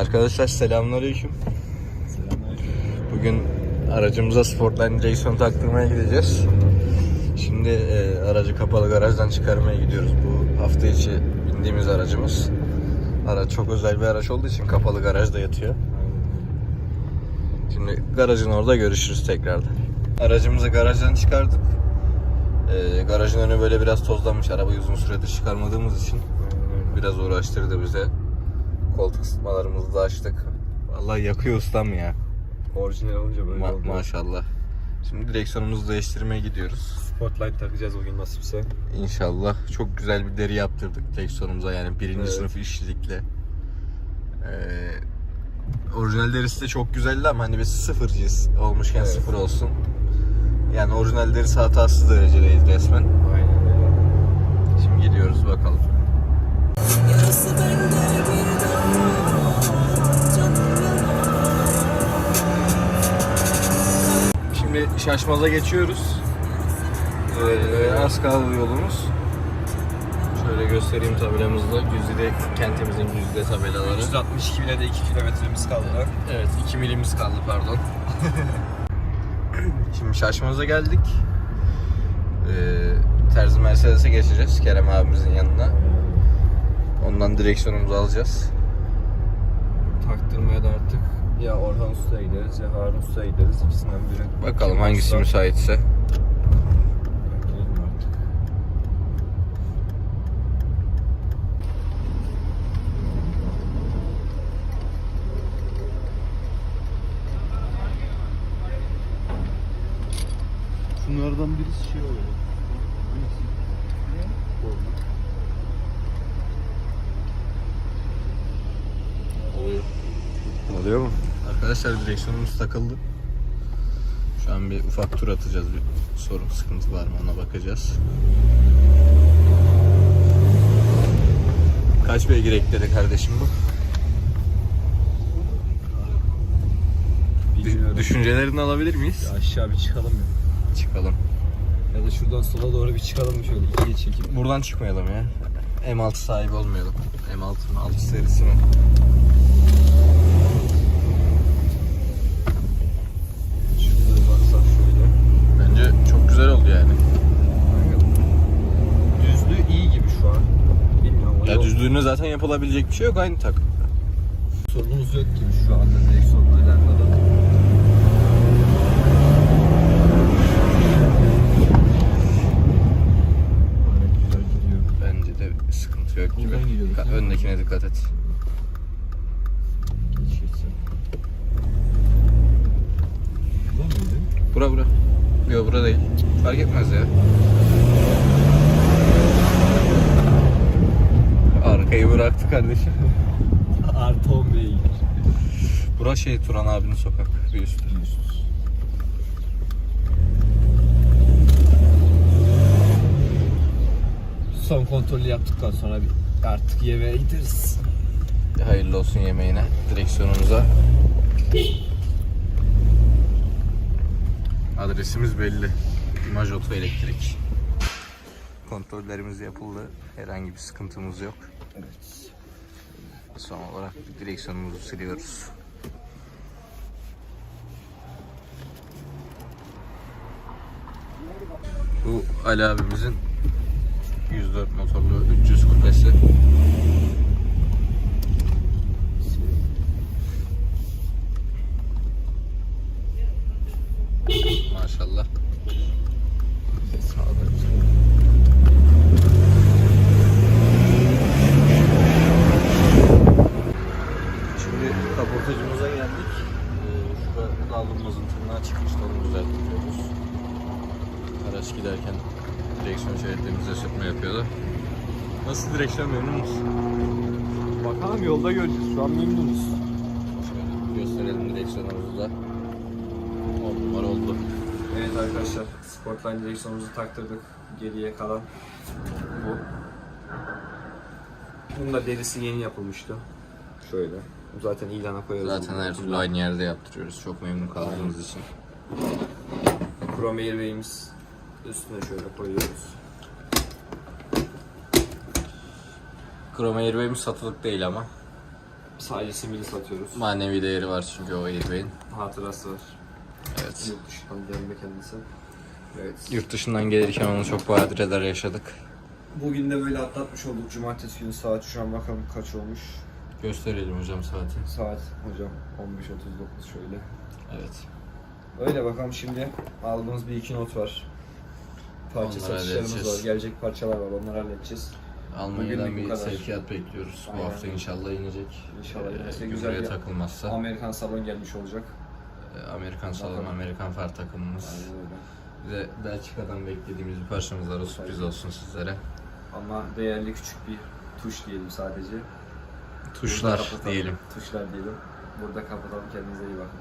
Arkadaşlar selamünaleyküm. Bugün aracımıza Sportline direksiyon taktırmaya gideceğiz. Şimdi e, aracı kapalı garajdan çıkarmaya gidiyoruz. Bu hafta içi bindiğimiz aracımız. Araç çok özel bir araç olduğu için kapalı garajda yatıyor. Şimdi garajın orada görüşürüz tekrardan. Aracımızı garajdan çıkardık. E, garajın önü böyle biraz tozlanmış. Arabayı uzun süredir çıkarmadığımız için biraz uğraştırdı bize. Koltuk ısıtmalarımızı da açtık. Vallahi yakıyor ustam ya. Orijinal olunca böyle Ma- oldu. maşallah. Şimdi direksiyonumuzu değiştirmeye gidiyoruz. Spotlight takacağız bugün nasipse. İnşallah. Çok güzel bir deri yaptırdık direksiyonumuza yani birinci Evet. sınıf işçilikle. Ee, orijinal derisi de çok güzeldi ama hani biz sıfırcıyız. Olmuşken Evet. sıfır olsun. Yani orijinal derisi hatasız derecedeyiz resmen. Şimdi Şaşmaz'a geçiyoruz. Ee, az kaldı yolumuz. Şöyle göstereyim tabelamızda. Güzide kentimizin güzide tabelaları. 362 bile de 2 kilometremiz kaldı. Evet 2 milimiz kaldı pardon. Şimdi Şaşmaz'a geldik. Ee, Terzi Mercedes'e geçeceğiz Kerem abimizin yanına. Ondan direksiyonumuzu alacağız. Taktırmaya da artık ya Orhan Usta'ya gideriz ya Harun Usta'ya gideriz. İkisinden biri. Bakalım Kim hangisi varsa müsaitse. gidelim artık. Şunlardan birisi şey oluyor. Hangisi? Oluyor mu? Arkadaşlar direksiyonumuz takıldı. Şu an bir ufak tur atacağız. Bir sorun sıkıntı var mı ona bakacağız. Kaç beygir ekledi kardeşim bu? Bilmiyorum. düşüncelerini alabilir miyiz? Ya aşağı bir çıkalım ya. Çıkalım. Ya da şuradan sola doğru bir çıkalım şöyle ikiye çekip. Buradan çıkmayalım ya. M6 sahibi olmayalım. M6 mı 6 serisi mi? Şurada bir baksak şöyle. Bence çok güzel oldu yani. Düzlüğü iyi gibi şu an. Bilmiyorum düzlüğüne zaten yapılabilecek bir şey yok aynı tak. sorunumuz yok gibi şu anda direksiyonla alakalı. Bence de sıkıntı yok gibi. Öndekine dikkat et. Bura bura. Yok bura değil. Fark etmez ya. Bıraktı kardeşim. Artı 10 beygir. Bura şey Turan abinin sokak bir üstü. Son kontrolü yaptıktan sonra bir artık yemeğe gideriz. Hayırlı olsun yemeğine, direksiyonumuza. Adresimiz belli. Majoto Elektrik. Kontrollerimiz yapıldı. Herhangi bir sıkıntımız yok. Evet. Son olarak direksiyonumuzu siliyoruz. Bu Ali abimizin 104 motorlu 300 kupesi. Maşallah. Şimdi Araç giderken direksiyon şeritlerimize sürtme yapıyordu. Nasıl direksiyon memnun musun? Bakalım yolda göreceğiz. Şu an memnunuz. Şöyle gösterelim direksiyonumuzu da. 10 numara oldu. Evet arkadaşlar, Sportline direksiyonumuzu taktırdık. Geriye kalan bu. Bunun da derisi yeni yapılmıştı. Şöyle. Zaten ilana koyarız. Zaten her türlü aynı yerde yaptırıyoruz. Çok memnun kaldığımız için. Chrome Airway'imiz üstüne şöyle koyuyoruz. Chrome Airway'imiz satılık değil ama. Sadece simili satıyoruz. Manevi değeri var çünkü o airbag'in. Hatırası var. Evet. Yurt dışından gelme kendisi. Evet. Yurt dışından gelirken onu çok badireler yaşadık. Bugün de böyle atlatmış olduk. Cumartesi günü saat şu an bakalım kaç olmuş. Gösterelim hocam saati. Saat hocam 15.39 şöyle. Evet. Öyle bakalım şimdi aldığımız bir iki not var. Parça Onları satışlarımız halledeceğiz. var. Gelecek parçalar var. Onları halledeceğiz. Almanya'dan Bugünlük bu bir kadar. sevkiyat bekliyoruz. Aynen. Bu hafta inşallah inecek. İnşallah Ee, inmesi gümrüğe güzel bir takılmazsa. Amerikan salon gelmiş olacak. Ee, Amerikan salon, Bakalım. Amerikan far takımımız. Aynen öyle. Belçika'dan beklediğimiz bir parçamız var. O sürpriz olsun sizlere. Ama değerli küçük bir tuş diyelim sadece. Burada Tuşlar kapatalım. diyelim. Tuşlar diyelim. Burada kapatalım. Kendinize iyi bakın.